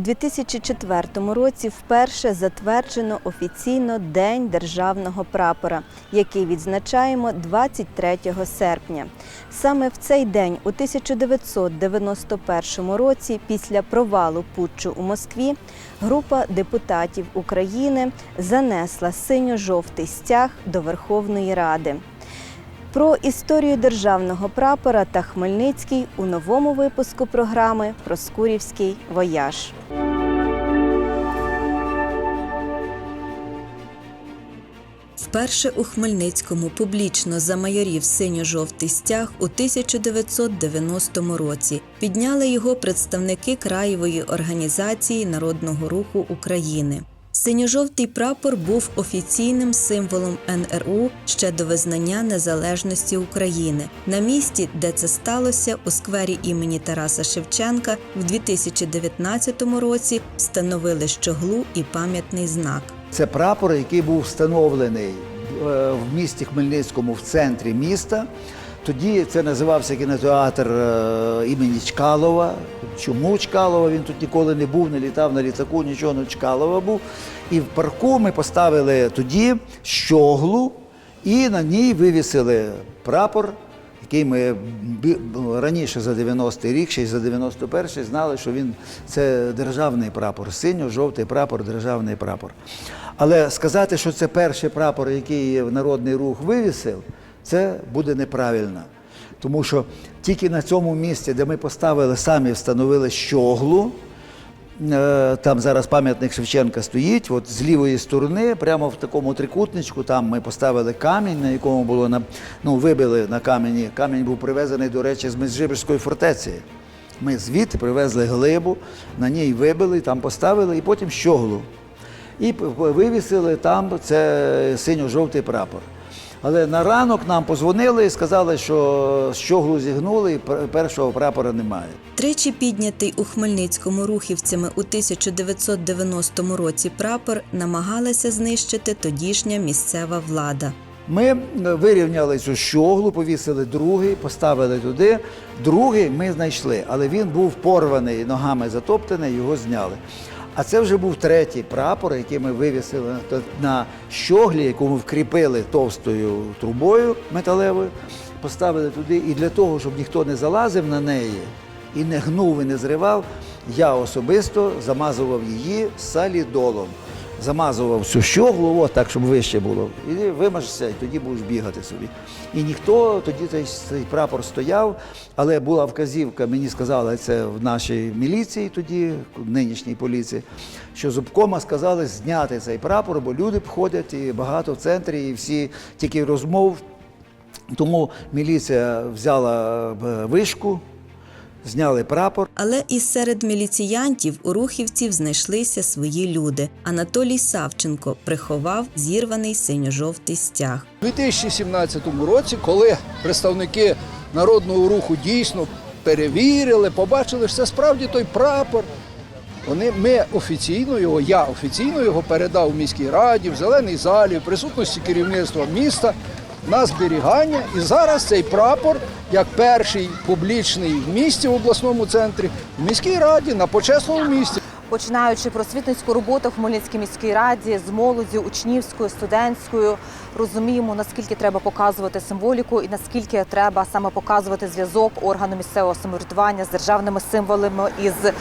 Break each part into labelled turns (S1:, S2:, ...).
S1: У 2004 році вперше затверджено офіційно День державного прапора, який відзначаємо 23 серпня. Саме в цей день, у 1991 році, після провалу путчу у Москві, група депутатів України занесла синьо-жовтий стяг до Верховної Ради. Про історію державного прапора та Хмельницький у новому випуску програми Проскурівський вояж. Вперше у Хмельницькому публічно замайорів синьо-жовтий стяг у 1990 році. Підняли його представники краєвої організації Народного руху України. Синьо-жовтий прапор був офіційним символом НРУ ще до визнання незалежності України. На місці, де це сталося, у сквері імені Тараса Шевченка, в 2019 році встановили щоглу і пам'ятний знак.
S2: Це прапор, який був встановлений е, в місті Хмельницькому в центрі міста. Тоді це називався кінотеатр е, імені Чкалова. Чому Чкалова? Він тут ніколи не був, не літав на літаку, нічого не Чкалова був. І в парку ми поставили тоді щоглу і на ній вивісили прапор, який ми раніше за 90-й рік, ще й за 91-й знали, що він це державний прапор, синьо-жовтий прапор, державний прапор. Але сказати, що це перший прапор, який народний рух вивісив, це буде неправильно. Тому що тільки на цьому місці, де ми поставили самі, встановили щоглу, Е, Там зараз пам'ятник Шевченка стоїть. От з лівої сторони, прямо в такому трикутничку, там ми поставили камінь, на якому було на, ну, вибили на камені. Камінь був привезений, до речі, з Межибірської фортеці. Ми звідти привезли глибу, на ній вибили, там поставили і потім щоглу. І вивісили там це синьо-жовтий прапор. Але на ранок нам позвонили і сказали, що щоглу зігнули і першого прапора немає.
S1: Тричі піднятий у Хмельницькому рухівцями у 1990 році прапор намагалася знищити тодішня місцева влада.
S2: Ми е, вирівняли цю щоглу, повісили другий, поставили туди. Другий ми знайшли, але він був порваний, ногами затоптаний, його зняли. А це вже був третій прапор, який ми вивісили на- щоглі, яку ми вкріпили товстою трубою металевою, поставили туди. І для того, щоб ніхто не залазив на неї і не гнув і не зривав, я особисто замазував її салідолом замазував всю щоглу, от так, щоб вище було, і вимажешся, і тоді будеш бігати собі. І ніхто тоді цей, прапор стояв, але була вказівка, мені сказали це в нашій міліції тоді, нинішній поліції, що з обкома сказали зняти цей прапор, бо люди ходять і багато в центрі, і всі тільки розмов. Тому міліція взяла е, вишку, зняли прапор.
S1: Але і серед міліціянтів у рухівців знайшлися свої люди. Анатолій Савченко приховав зірваний синьо-жовтий стяг.
S3: У 2017 році, коли представники народного руху дійсно перевірили, побачили, що це справді той прапор. Вони, ми офіційно його, я офіційно його передав в міській раді, в зеленій залі, в присутності керівництва міста на зберігання. І зараз цей прапор, як перший публічний в місті в обласному центрі, в міській раді на почесному місці.
S4: Починаючи просвітницьку роботу в Хмельницькій міській раді з молоді, учнівською, студентською, розуміємо, наскільки треба показувати символіку і наскільки треба саме показувати зв'язок органу місцевого самоврядування з державними символами і з е,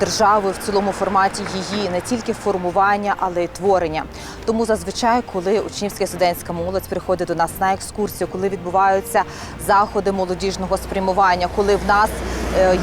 S4: державою в цілому форматі її не тільки формування, але й творення. Тому зазвичай, коли учнівська студентська молодь приходить до нас на екскурсію, коли відбуваються заходи молодіжного спрямування, коли в нас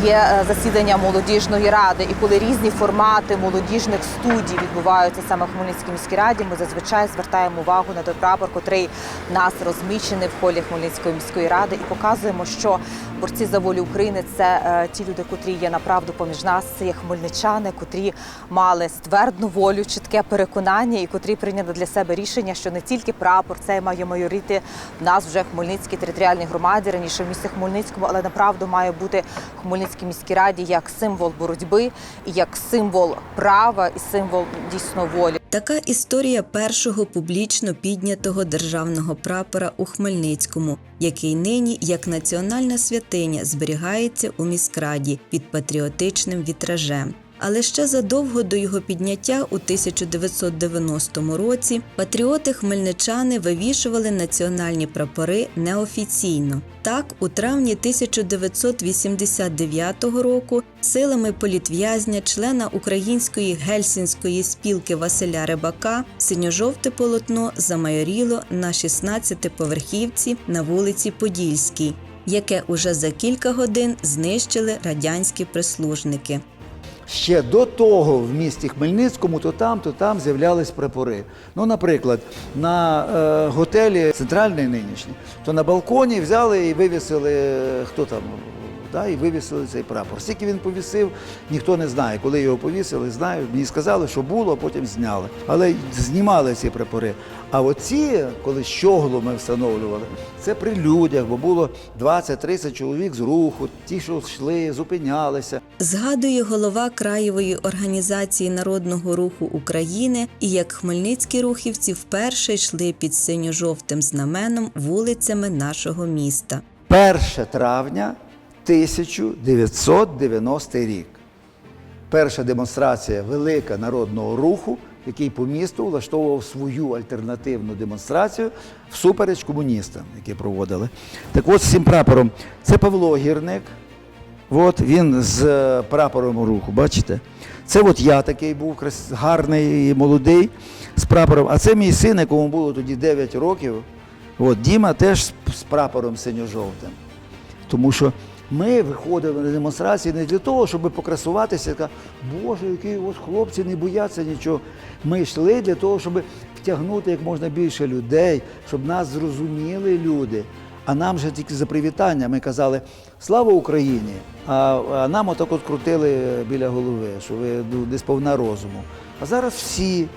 S4: є е, засідання молодіжної ради, і коли різні формати молодіжних студій відбуваються саме в Хмельницькій міській раді, ми зазвичай звертаємо увагу на той прапор, котрий нас розміщений в холі Хмельницької міської ради, і показуємо, що борці за волю України це е, ті люди, котрі є направду поміж нас. Це є хмельничани, котрі мали ствердну волю, чітке переконання і котрі прийняли для себе рішення, що не тільки прапор цей має майорити в нас вже в Хмельницькій територіальній громаді, раніше в місті Хмельницькому, але направду має бути в Хмельницькій міській раді як символ боротьби, як символ права, і символ дійсно волі.
S1: Така історія першого публічно піднятого державного прапора у Хмельницькому, який нині як національна святиня зберігається у міськраді під патріотичним вітражем. Але ще задовго до його підняття у 1990 році патріоти хмельничани вивішували національні прапори неофіційно. Так, у травні 1989 року силами політв'язня, члена української гельсінської спілки Василя Рибака, синьо-жовте полотно замайоріло на 16-поверхівці на вулиці Подільській, яке уже за кілька годин знищили радянські прислужники.
S2: Ще до того в місті Хмельницькому то там, то там з'являлись прапори. Ну, наприклад, на е, готелі центральний нинішній, то на балконі взяли і вивісили, е, хто там, да, і вивісили цей прапор. Скільки він повісив, ніхто не знає. Коли його повісили, знаю. Мені сказали, що було, а потім зняли. Але знімали ці прапори. А оці, коли щоглу ми встановлювали, це при людях, бо було 20-30 чоловік з руху, ті, що йшли, зупинялися.
S1: Згадує голова краєвої організації народного руху України і як хмельницькі рухівці вперше йшли під синьо-жовтим знаменом вулицями нашого міста.
S2: 1 травня 1990 рік. Перша демонстрація велика народного руху, який по місту влаштовував свою альтернативну демонстрацію всупереч комуністам, які проводили. Так от з цим прапором. Це Павло Гірник. От він з е, прапором руху, бачите? Це от я такий був гарний і молодий з прапором. А це мій син, якому було тоді 9 років. От Діма теж з, з прапором синьо-жовтим. Тому що ми виходили на демонстрації не для того, щоб покрасуватися, яка, Боже, які от хлопці не бояться нічого. Ми йшли для того, щоб втягнути як можна більше людей, щоб нас зрозуміли люди. А нам же тільки за привітання ми казали Слава Україні! А, а нам отак от крутили біля голови, що ви ну, десь повна розуму. А зараз всі.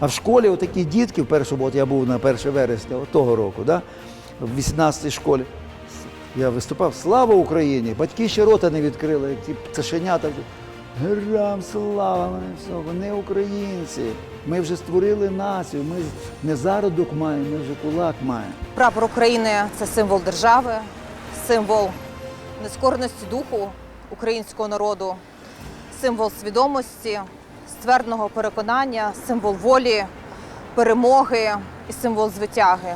S2: А в школі отакі дітки, в першому, от я був на 1 вересня того року, да? в 18-й школі. Я виступав Слава Україні! Батьки ще рота не відкрили, як ті цашенята. Героям слава, все, вони українці. Ми вже створили націю, ми не зародок маємо, ми вже кулак маємо.
S4: Прапор України це символ держави, символ нескореності духу українського народу, символ свідомості, ствердного переконання, символ волі, перемоги і символ звитяги.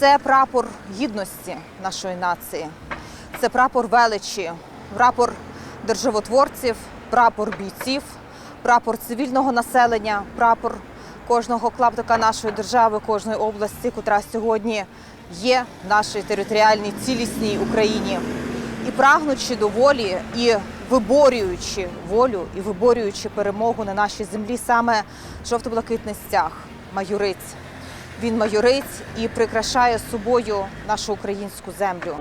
S4: Це прапор гідності нашої нації, це прапор величі, прапор державотворців, прапор бійців, прапор цивільного населення, прапор кожного клаптика нашої держави, кожної області, котра сьогодні є в нашій територіальній цілісній Україні. І прагнучи до волі, і виборюючи волю, і виборюючи перемогу на нашій землі, саме жовто-блакитний стяг майорить. Він майорить і прикрашає собою нашу українську землю.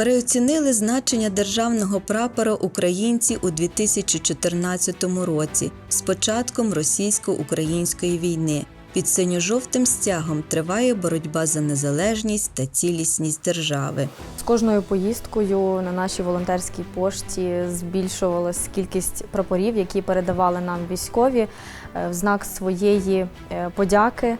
S1: Переоцінили значення державного прапора українці у 2014 році з початком російсько-української війни. Під синьо-жовтим стягом триває боротьба за незалежність та цілісність держави.
S5: З кожною поїздкою на нашій волонтерській пошті збільшувалась кількість прапорів, які передавали нам військові е, в знак своєї е, подяки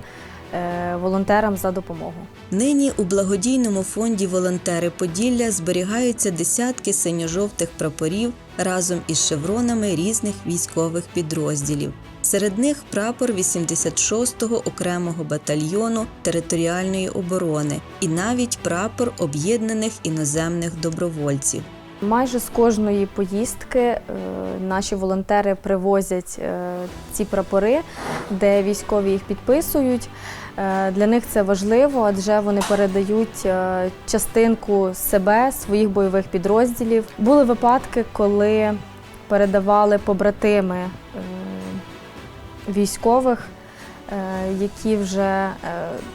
S5: е, волонтерам за допомогу.
S1: Нині у благодійному фонді Волонтери Поділля зберігаються десятки синьо-жовтих прапорів разом із шевронами різних військових підрозділів. Серед них прапор 86-го окремого батальйону територіальної оборони і навіть прапор об'єднаних іноземних добровольців.
S5: Майже з кожної поїздки е, наші волонтери привозять е, ці прапори, де військові їх підписують. Е, Для них це важливо, адже вони передають частинку себе, своїх бойових підрозділів. Були випадки, коли передавали побратими військових, е, які вже е,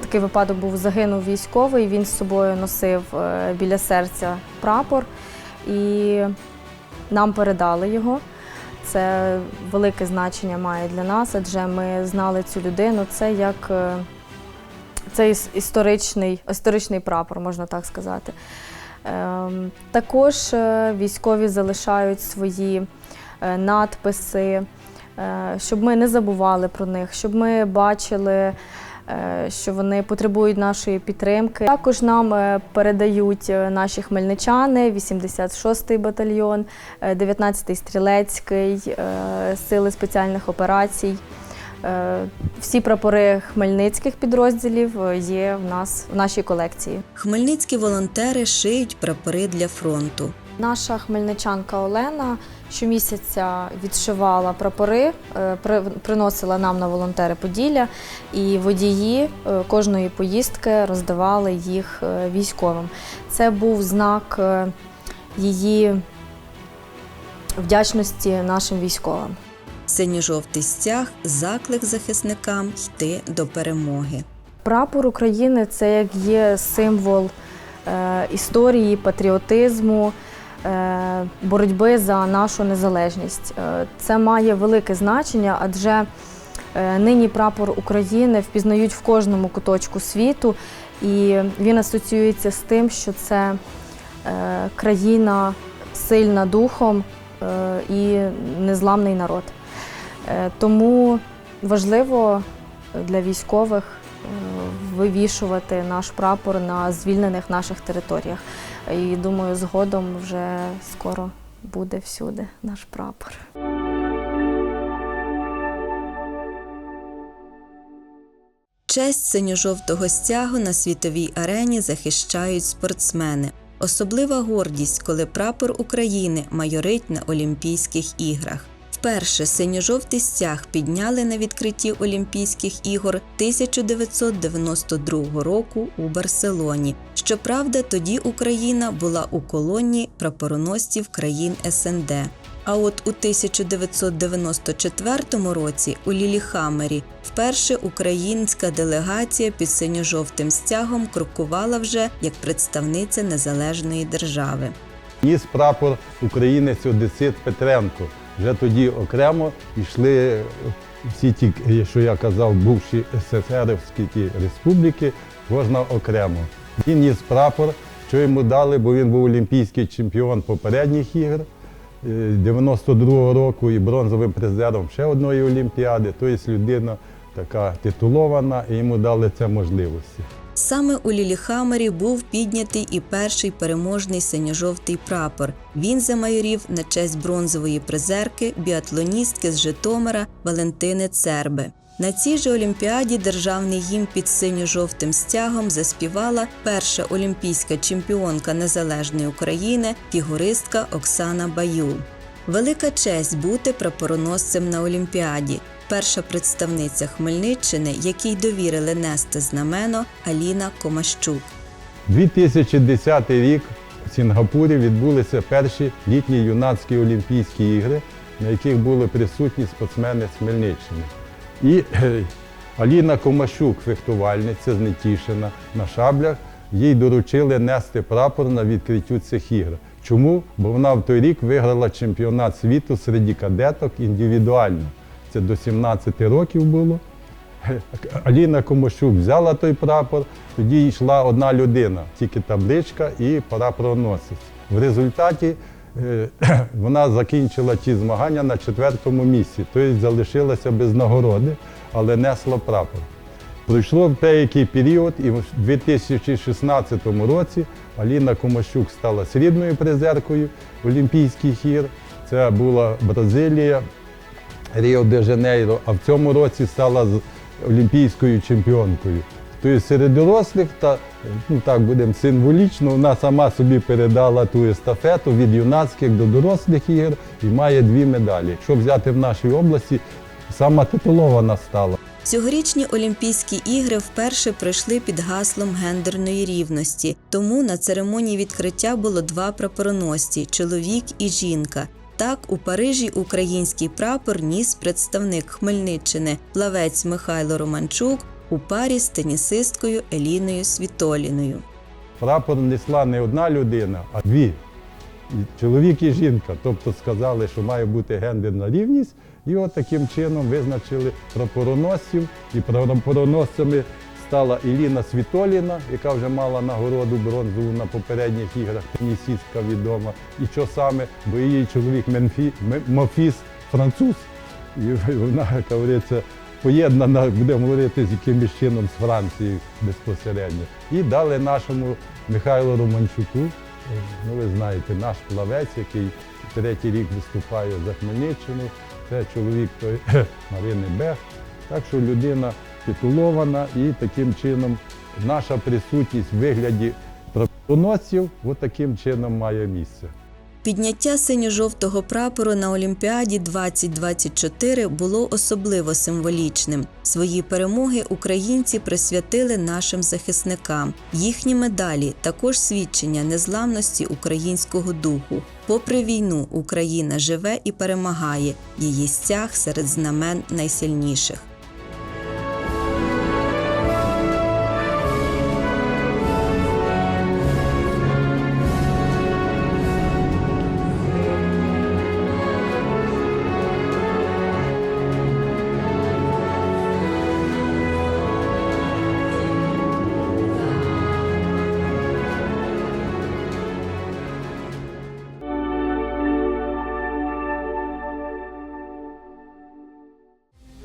S5: такий випадок був загинув військовий. Він з собою носив е, біля серця прапор і нам передали його. Це велике значення має для нас, адже ми знали цю людину. Це як це історичний, історичний прапор, можна так сказати. Ем, Також військові залишають свої надписи, щоб ми не забували про них, щоб ми бачили, е, що вони потребують нашої підтримки. Також нам е, передають е, наші хмельничани, 86-й батальйон, е, 19-й стрілецький, е, сили спеціальних операцій. Е, Всі прапори хмельницьких підрозділів е, є в нас в нашій колекції.
S1: Хмельницькі волонтери шиють прапори для фронту.
S5: Наша хмельничанка Олена щомісяця відшивала прапори, е, приносила нам на волонтери Поділля, і водії е, кожної поїздки роздавали їх е, військовим. Це був знак її вдячності нашим військовим.
S1: Синьо-жовтий стяг заклик захисникам йти до перемоги.
S5: Прапор України це як є символ історії, патріотизму, боротьби за нашу незалежність. Е, це має велике значення, адже е, нині прапор України впізнають в кожному куточку світу, і він асоціюється з тим, що це е, країна сильна духом е, і незламний народ. Е, Тому важливо для військових е, вивішувати наш прапор на звільнених наших територіях. І думаю, згодом вже скоро буде всюди наш прапор.
S1: Честь синьо-жовтого стягу на світовій арені захищають спортсмени. Особлива гордість, коли прапор України майорить на Олімпійських іграх. Вперше синьо-жовтий стяг підняли на відкритті Олімпійських ігор 1992 року у Барселоні. Щоправда, тоді Україна була у колонії прапороносців країн СНД. А от у 1994 році у Ліліхамері вперше українська делегація під синьо-жовтим стягом крокувала вже як представниця незалежної держави.
S6: Ніс прапор українець Одесит Петренко. Вже тоді окремо йшли всі ті, що я казав, бувші СССРівські ті республіки, кожна окремо. Він ніс прапор, що йому дали, бо він був олімпійський чемпіон попередніх ігор е, 92-го року і бронзовим призером ще одної олімпіади. Тобто людина така титулована, і йому дали це можливості.
S1: Саме у Ліліхамері був піднятий і перший переможний синьо-жовтий прапор. Він замайорів на честь бронзової призерки, біатлоністки з Житомира Валентини Церби. На цій же олімпіаді державний гімн під синьо-жовтим стягом заспівала перша олімпійська чемпіонка незалежної України, фігуристка Оксана Баюл. Велика честь бути прапороносцем на Олімпіаді. Перша представниця Хмельниччини, якій довірили нести знамено Аліна Комащук.
S6: 2010 рік в Сінгапурі відбулися перші літні юнацькі Олімпійські ігри, на яких були присутні спортсмени з Хмельниччини. І е, Аліна Комащук, фехтувальниця з Нетішина на шаблях, їй доручили нести прапор на відкриттю цих ігр. Чому? Бо вона в той рік виграла чемпіонат світу серед кадеток індивідуально. Це до 17 років було. Аліна Комощук взяла той прапор, тоді йшла одна людина, тільки табличка і прапороносець. В результаті е, вона закінчила ті змагання на четвертому місці, тобто залишилася без нагороди, але несла прапор. Пройшло деякий період, і в 2016 році Аліна Комощук стала срібною призеркою Олімпійських ігор. Це була Бразилія, Ріо-де-Жанейро, а в цьому році стала олімпійською чемпіонкою. Тобто серед дорослих, та ну так будемо символічно, вона сама собі передала ту естафету від юнацьких до дорослих ігор і має дві медалі. Якщо взяти в нашій області, сама титулована стала.
S1: Цьогорічні Олімпійські ігри вперше пройшли під гаслом гендерної рівності. Тому на церемонії відкриття було два прапороносці чоловік і жінка. Так, у Парижі український прапор ніс представник Хмельниччини плавець Михайло Романчук у парі з тенісисткою Еліною Світоліною.
S6: Прапор несла не одна людина, а дві. Чоловік і жінка. Тобто сказали, що має бути гендерна рівність, і от таким чином визначили прапороносців. І прапороносцями стала Іліна Світоліна, яка вже мала нагороду бронзову на попередніх іграх, тенісістка відома. І що саме, бо її чоловік Менфі, Мофіс француз, і вона, як говориться, поєднана, будемо говорити, з якимось чином з Францією безпосередньо. І дали нашому Михайлу Романчуку, ну ви знаєте, наш плавець, який третій рік виступає за Хмельниччину. Це чоловік той Марини Бех. Так що людина титулована і таким чином наша присутність в вигляді прапороносців от таким чином має місце.
S1: Підняття синьо-жовтого прапору на Олімпіаді 2024 було особливо символічним. Свої перемоги українці присвятили нашим захисникам. Їхні медалі також свідчення незламності українського духу. Попри війну, Україна живе і перемагає. Її стяг серед знамен найсильніших.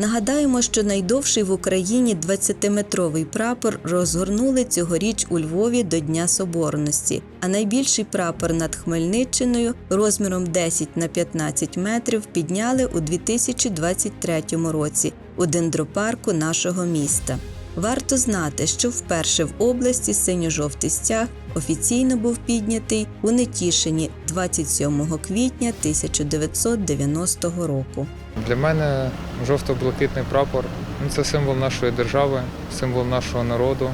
S1: Нагадаємо, що найдовший в Україні 20-метровий прапор розгорнули цьогоріч у Львові до Дня Соборності, а найбільший прапор над Хмельниччиною розміром 10 на 15 метрів підняли у 2023 році у дендропарку нашого міста. Варто знати, що вперше в області синьо-жовтий стяг офіційно був піднятий у Нетішині 27 квітня 1990 року.
S7: Для мене жовто-блакитний прапор ну, це символ нашої держави, символ нашого народу.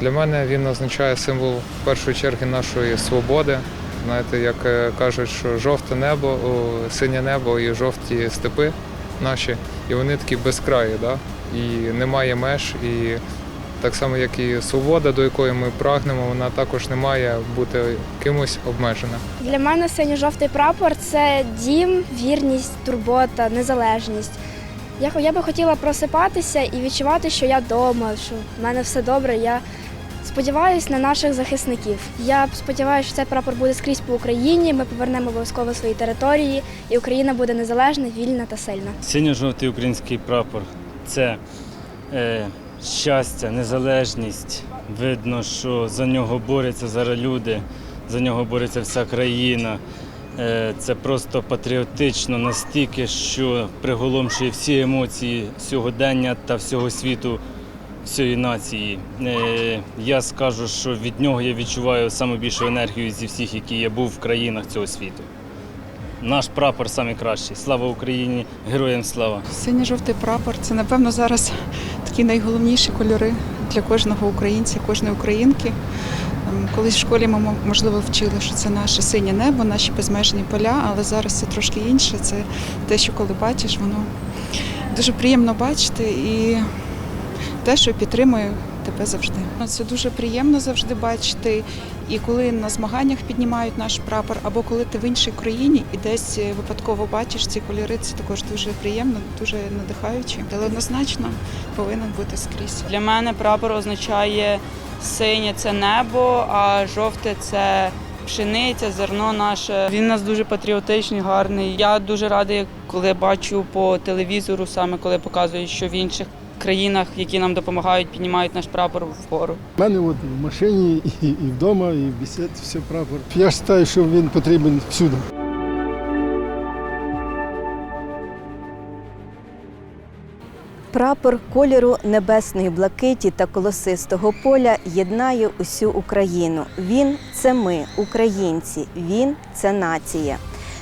S7: Для мене він означає символ в першу чергу нашої свободи. Знаєте, як е, кажуть, що жовте небо, синє небо і жовті степи наші, і вони такі безкраї, да? і немає меж. І так само, як і свобода, до якої ми прагнемо, вона також не має бути кимось обмежена.
S8: Для мене синьо-жовтий прапор це дім, вірність, турбота, незалежність. Я, я би хотіла просипатися і відчувати, що я вдома, що в мене все добре. Я сподіваюся на наших захисників. Я сподіваюся, що цей прапор буде скрізь по Україні. Ми повернемо обов'язково свої території, і Україна буде незалежна, вільна та сильна.
S9: Синьо-жовтий український прапор це е, щастя, незалежність. Видно, що за нього борються зараз люди, за нього бореться вся країна. Е, це просто патріотично настільки, що приголомшує всі емоції сьогодення та всього світу, всієї нації. Е, я скажу, що від нього я відчуваю найбільшу енергію зі всіх, які я був в країнах цього світу. Наш прапор найкращий. Слава Україні! Героям слава!
S10: Синьо-жовтий прапор це, напевно, зараз такі найголовніші кольори для кожного українця, кожної українки. Ем, Колись в школі ми, можливо, вчили, що це наше синє небо, наші безмежні поля, але зараз це трошки інше. Це те, що коли бачиш, воно дуже приємно бачити і те, що підтримує тебе завжди. Це дуже приємно завжди бачити. І коли на змаганнях піднімають наш прапор, або коли ти в іншій країні і десь е, випадково бачиш ці кольори, це також дуже приємно, дуже надихаюче. Але однозначно повинен бути скрізь.
S11: Для мене прапор означає синє це небо, а жовте це пшениця, зерно наше. Він у нас дуже патріотичний, гарний. Я дуже радий, коли бачу по телевізору, саме коли показують, що в інших країнах, які нам допомагають, піднімають наш прапор вгору.
S12: У мене от в машині і, і вдома, і в бесіді все прапор. Я вважаю, що він потрібен всюди.
S1: Прапор кольору небесної блакиті та колосистого поля єднає усю Україну. Він це ми, українці. Він це нація.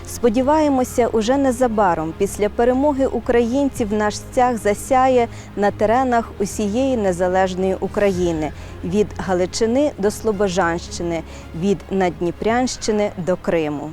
S1: Сподіваємося, уже незабаром після перемоги українців наш стяг засяє на теренах усієї незалежної України від Галичини до Слобожанщини, від Надніпрянщини до Криму.